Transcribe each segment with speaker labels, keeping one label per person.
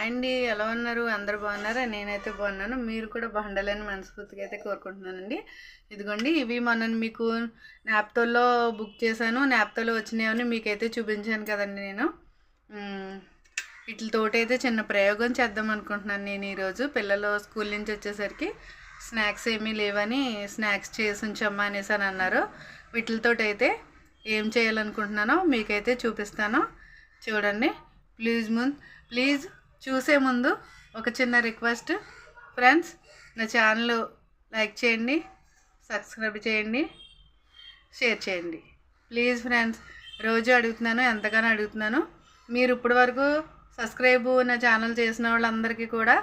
Speaker 1: Hi అండి ఎలా ఉన్నారు? అందరు బాగున్నారా? నేనైతే బాగున్నాను. మీరు కూడా బాగుండాలని మనస్ఫూర్తిగా అయితే కోరుకుంటున్నానండి. ఇదిగోండి ఇవి మొన్న మీకు నాప్తోల్లో బుక్ చేశాను. నాప్తోలో వచ్చినాయని మీకైతే చూపించాను కదండి నేను. వీటితోటైతే వీటితోటి అయితే చిన్న ప్రయోగం చేద్దాం అనుకుంటున్నాను నేను ఈరోజు. పిల్లలు స్కూల్ నుంచి వచ్చేసరికి స్నాక్స్ ఏమీ లేవని స్నాక్స్ చేసి ఉంచమ్మా అనేసి అని అన్నారు. వీటితోటైతే అయితే ఏం చేయాలనుకుంటున్నానో మీకైతే చూపిస్తాను. చూడండి ప్లీజ్ ముందు ప్లీజ్ చూసే ముందు ఒక చిన్న రిక్వెస్ట్. ఫ్రెండ్స్ నా ఛానల్ లైక్ చేయండి సబ్స్క్రైబ్ చేయండి షేర్ చేయండి. ప్లీజ్ ఫ్రెండ్స్ రోజు అడుగుతున్నాను ఎంతగానో అడుగుతున్నాను. మీరు ఇప్పటి వరకు సబ్స్క్రైబ్ నా ఛానల్ చేసిన వాళ్ళందరికీ కూడా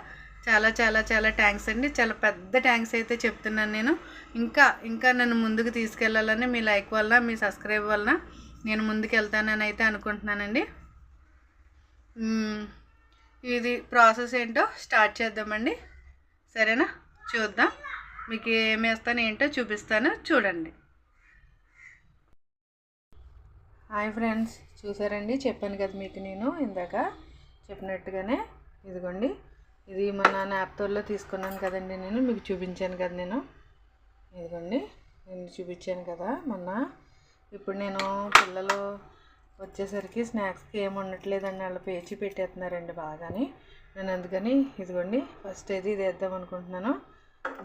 Speaker 1: చాలా చాలా చాలా థ్యాంక్స్ అండి. చాలా పెద్ద థ్యాంక్స్ అయితే చెప్తున్నాను నేను. ఇంకా ఇంకా నన్ను ముందుకు తీసుకెళ్ళాలని మీ లైక్ వల్ల మీ సబ్స్క్రైబ్ వలన నేను ముందుకు వెళ్తానని అయితే అనుకుంటున్నానండి. ఇది ప్రాసెస్ ఏంటో స్టార్ట్ చేద్దామండి. సరేనా? చూద్దాం. మీకు ఏమేస్తాను వేస్తాను ఏంటో చూపిస్తాను. చూడండి. Hi friends. చూసారండి? చెప్పాను కదా మీకు నేను ఇందాక. చెప్పినట్టుగానే ఇదిగోండి. ఇది మన నాప్తోల్లో తీసుకున్నాను కదండి నేను. మీకు చూపించాను కదా నేను. ఇదిగోండి. నేను చూపించాను కదా మొన్న. ఇప్పుడు నేను పిల్లలు వచ్చేసరికి స్నాక్స్కి ఏమి ఉండట్లేదండి వాళ్ళు పేచి పెట్టేస్తున్నారండి బాగాని. నేను అందుకని ఇదిగోండి ఫస్ట్ అయితే ఇది వేద్దాం అనుకుంటున్నాను.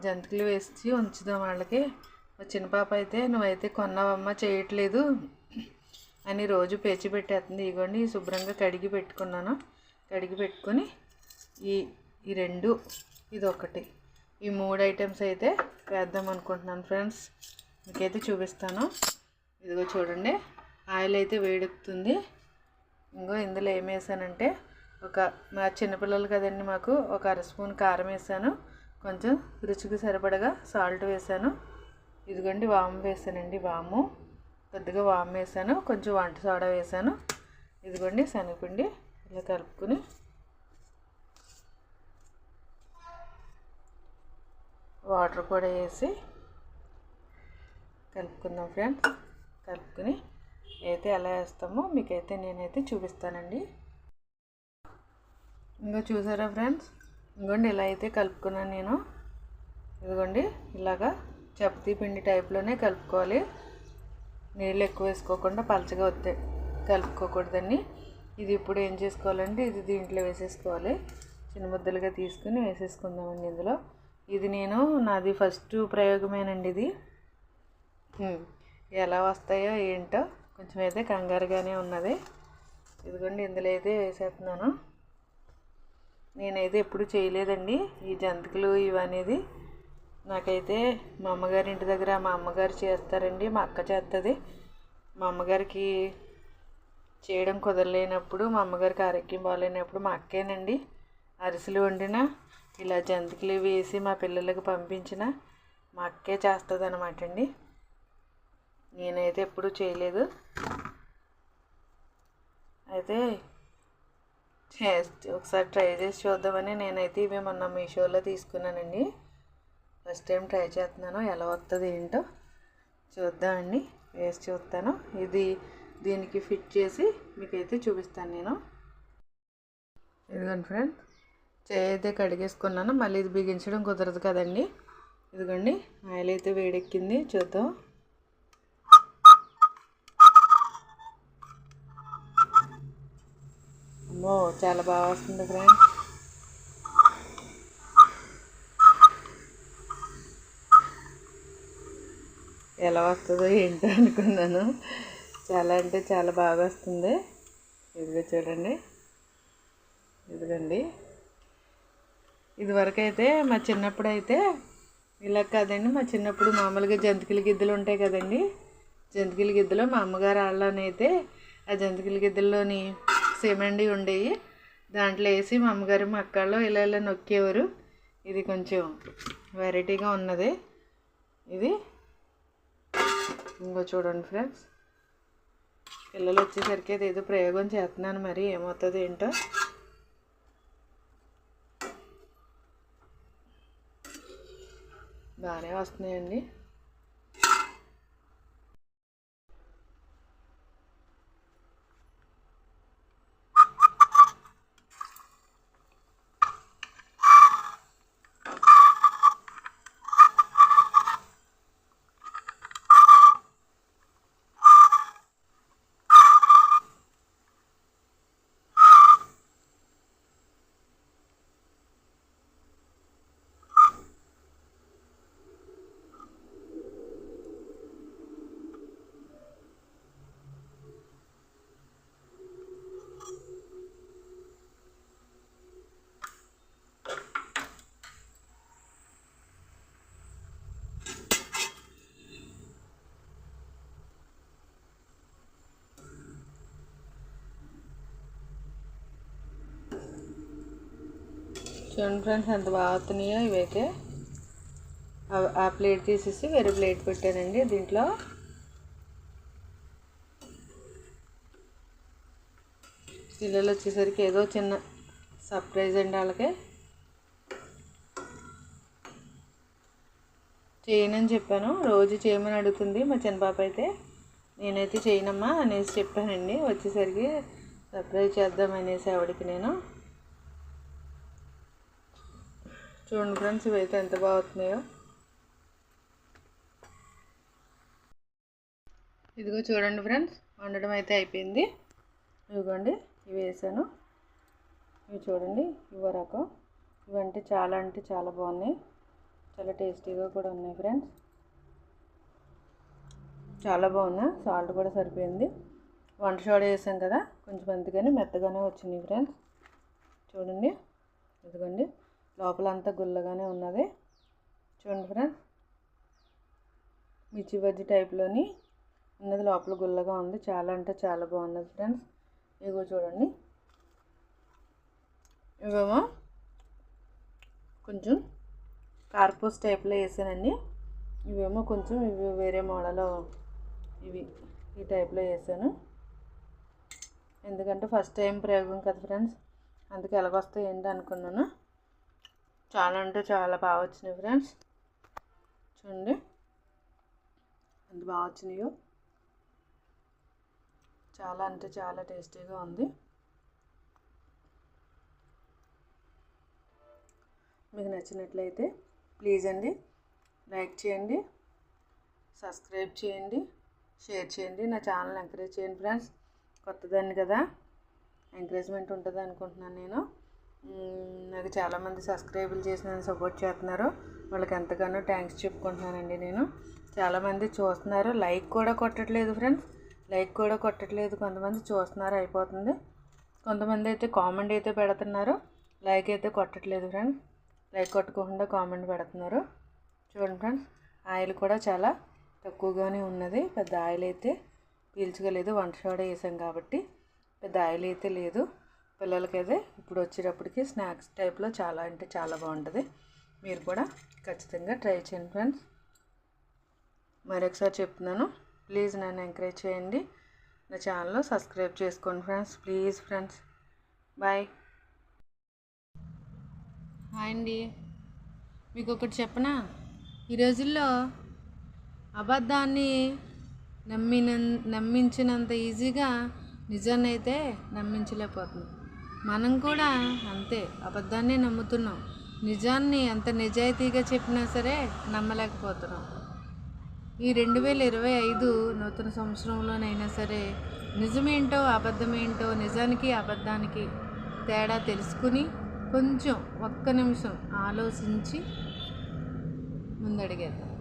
Speaker 1: జంతికలు వేసి ఉంచుదాం వాళ్ళకి. మా చిన్న పాప అయితే నువ్వైతే కొన్నావమ్మా చేయట్లేదు. అని రోజు పేచి పెట్టేస్తుంది. ఇదిగోండి శుభ్రంగా కడిగి పెట్టుకున్నాను. కడిగి పెట్టుకొని ఈ ఈ రెండు ఇది ఒకటి ఈ మూడు ఐటమ్స్ అయితే వేద్దాం అనుకుంటున్నాను ఫ్రెండ్స్. మీకైతే చూపిస్తాను. ఇదిగో చూడండి ఆయిల్ అయితే వేడెక్కుతుంది. ఇంకో ఇందులో ఏం వేసానంటే ఒక మా చిన్నపిల్లలు కదండి మాకు ఒక అర స్పూన్ కారం వేసాను. కొంచెం రుచికి సరిపడగా సాల్ట్ వేసాను. ఇదిగోండి వాము వేసానండి వాము. కొద్దిగా వాము వేసాను. కొంచెం వంట సోడా వేసాను. ఇదిగోండి శనగపిండి ఇలా కలుపుకుని వాటర్ కూడా వేసి కలుపుకుందాం ఫ్రెండ్స్. కలుపుకుని అయితే ఎలా వేస్తామో మీకైతే నేనైతే చూపిస్తానండి. ఇంకో చూసారా ఫ్రెండ్స్? ఇంకోండి ఇలా అయితే కలుపుకున్నాను నేను. ఇదిగోండి ఇలాగా చపాతీ పిండి టైప్లోనే కలుపుకోవాలి. నీళ్ళు ఎక్కువ వేసుకోకుండా పలచగా వస్తాయి కలుపుకోకూడదండి. ఇది ఇప్పుడు ఏం చేసుకోవాలంటే ఇది దీంట్లో వేసేసుకోవాలి. చిన్న ముద్దలుగా తీసుకుని వేసేసుకుందామండి ఇందులో. ఇది నేను నాది ఫస్ట్ ప్రయోగమేనండి ఇది. ఎలా వస్తాయో ఏంటో కొంచెం అయితే కంగారుగానే ఉన్నది. ఇదిగోండి ఇందులో అయితే వేసేస్తున్నాను. నేనైతే ఎప్పుడు చేయలేదండి ఈ జంతికలు ఇవనేది. నాకైతే మా అమ్మగారి ఇంటి దగ్గర మా అమ్మగారు చేస్తారండి మా అక్క చేస్తుంది మా అమ్మగారికి చేయడం కుదరలేనప్పుడు మా అమ్మగారికి ఆరోగ్యం బాగాలేనప్పుడు మా అక్కేనండి. అరిసెలు వండిన ఇలా జంతికలు వేసి మా పిల్లలకు పంపించిన మా అక్కే చేస్తుంది అనమాట అండి నేనైతే ఎప్పుడు చేయలేదు. అయితే చేసి ఒకసారి ట్రై చేసి చూద్దామని నేనైతే ఇవి మొన్న మీషోలో తీసుకున్నానండి. ఫస్ట్ టైం ట్రై చేస్తున్నాను. ఎలా వస్తుంది ఏంటో చూద్దామండి వేసి చూస్తాను. ఇది దీనికి ఫిట్ చేసి మీకైతే చూపిస్తాను నేను. ఇదిగోండి ఫ్రెండ్ చేయి అయితే కడిగేసుకున్నాను. మళ్ళీ ఇది బిగించడం కుదరదు కదండి. ఇదిగోండి ఆయిల్ అయితే వేడెక్కింది. చూద్దాం. అమ్మో చాలా బాగా వస్తుంది ఫ్రెండ్స్ ఎలా వస్తుందో ఏంటో అనుకున్నాను. చాలా అంటే చాలా బాగా వస్తుంది. ఇదిగో చూడండి. ఇదిగండి. ఇదివరకైతే మా చిన్నప్పుడు అయితే ఇలా కాదండి మా చిన్నప్పుడు మామూలుగా జంతికల గిద్దలు ఉంటాయి కదండి. జంతికల గిద్దలు మా అమ్మగారు వాళ్ళనైతే ఆ జంతికల గిద్దల్లోని సిమెండి ఉండేవి దాంట్లో వేసి మా అమ్మగారు మా అక్కళ్ళు ఇలా ఇలా నొక్కేవారు. ఇది కొంచెం వెరైటీగా ఉన్నది. ఇది ఇంకో చూడండి ఫ్రెండ్స్. పిల్లలు వచ్చేసరికి అది ఏదో ప్రయోగం చేస్తున్నాను మరి ఏమవుతుంది ఏంటో. బాగానే వస్తున్నాయండి. చూడండి ఫ్రెండ్స్ ఎంత బాగా అవుతున్నాయో ఇవైతే. ఆ- ఆ ప్లేట్ తీసేసి వేరే ప్లేట్ పెట్టానండి దీంట్లో. పిల్లలు వచ్చేసరికి ఏదో చిన్న సర్ప్రైజ్ అండి వాళ్ళకి. చేయనని చెప్పాను రోజు చేయమని అడుగుతుంది మా చిన్న పాప అయితే. నేనైతే చేయనమ్మా అనేసి చెప్పానండి వచ్చేసరికి సర్ప్రైజ్ చేద్దాం అనేసి ఆవిడకి నేను. చూడండి ఫ్రెండ్స్ ఇవైతే ఎంత బాగుతున్నాయో ఇదిగో చూడండి ఫ్రెండ్స్ వండడం అయితే అయిపోయింది. ఇదిగోండి ఇవి వేసాను. ఇవి చూడండి ఇవ్వ రకం. ఇవంటే చాలా అంటే చాలా బాగున్నాయి. చాలా టేస్టీగా కూడా ఉన్నాయి ఫ్రెండ్స్. చాలా బాగున్నాయి సాల్ట్ కూడా సరిపోయింది. వంట సోడా వేసాం కదా కొంచెం అందుకని మెత్తగానే వచ్చినాయి ఫ్రెండ్స్. చూడండి ఇదిగోండి. లోపలంతా గుల్లగానే ఉన్నది. చూడండి ఫ్రెండ్స్ మిర్చి బజ్జి టైప్లోని ఉన్నది. లోపల గుల్లగా ఉంది. చాలా అంటే చాలా బాగున్నది ఫ్రెండ్స్ ఇగో చూడండి. ఇవేమో కొంచెం కార్పోస్ టైప్లో వేసానండి. ఇవేమో కొంచెం ఇవి వేరే మోడలో ఇవి ఈ టైప్లో వేసాను. ఎందుకంటే ఫస్ట్ టైం ప్రయోగం కదా ఫ్రెండ్స్ అందుకే ఎలాగొస్తాయి ఏంటి అనుకున్నాను. చాలా అంటే చాలా బాగా వచ్చినాయి ఫ్రెండ్స్. చూడండి. ఎంత బాగా వచ్చినాయో. చాలా అంటే చాలా టేస్టీగా ఉంది. మీకు నచ్చినట్లయితే ప్లీజ్ అండి లైక్ చేయండి సబ్స్క్రైబ్ చేయండి షేర్ చేయండి. నా ఛానల్ ఎంకరేజ్ చేయండి ఫ్రెండ్స్. కొత్తదాన్ని కదా. ఎంకరేజ్మెంట్ ఉంటుంది అనుకుంటున్నాను నేను. నాకు చాలామంది సబ్స్క్రైబులు చేసి నన్ను సపోర్ట్ చేస్తున్నారు. వాళ్ళకి ఎంతగానో థ్యాంక్స్ చెప్పుకుంటున్నానండి నేను. చాలామంది చూస్తున్నారు. లైక్ కూడా కొట్టట్లేదు ఫ్రెండ్స్ లైక్ కూడా కొట్టట్లేదు. కొంతమంది చూస్తున్నారు అయిపోతుంది. కొంతమంది అయితే కామెంట్ అయితే పెడుతున్నారు. లైక్ అయితే కొట్టట్లేదు ఫ్రెండ్స్ లైక్ కొట్టకుండా కామెంట్ పెడుతున్నారు. చూడండి ఫ్రెండ్స్ ఆయిల్ కూడా చాలా తక్కువగానే ఉన్నది. పెద్ద ఆయిల్ అయితే పీల్చుకోలేదు వంట సోడా వేసాం కాబట్టి పెద్ద ఆయిల్ అయితే లేదు. పిల్లలకైతే ఇప్పుడు వచ్చేటప్పటికి స్నాక్స్ టైప్లో చాలా అంటే చాలా బాగుంటుంది. మీరు కూడా ఖచ్చితంగా ట్రై చేయండి ఫ్రెండ్స్. మరొకసారి చెప్తున్నాను. ప్లీజ్ నన్ను ఎంకరేజ్ చేయండి. నా ఛానల్లో సబ్స్క్రైబ్ చేసుకోండి friends. Please friends. Bye. Hi అండి. మీకు ఒకటి చెప్పనా? ఈ రోజుల్లో అబద్ధాన్ని నమ్మిన నమ్మించినంత ఈజీగా నిజాన్ని అయితే నమ్మించలేకపోతుంది మనం కూడా అంతే అబద్ధాన్ని నమ్ముతున్నాం. నిజాన్ని ఎంత నిజాయితీగా చెప్పినా సరే నమ్మలేకపోతున్నాం. ఈ రెండు వేల ఇరవై ఐదు నూతన సంవత్సరంలోనైనా సరే నిజమేంటో అబద్ధమేంటో నిజానికి అబద్ధానికి తేడా తెలుసుకుని కొంచెం ఒక్క నిమిషం ఆలోచించి ముందడిగేద్దాం.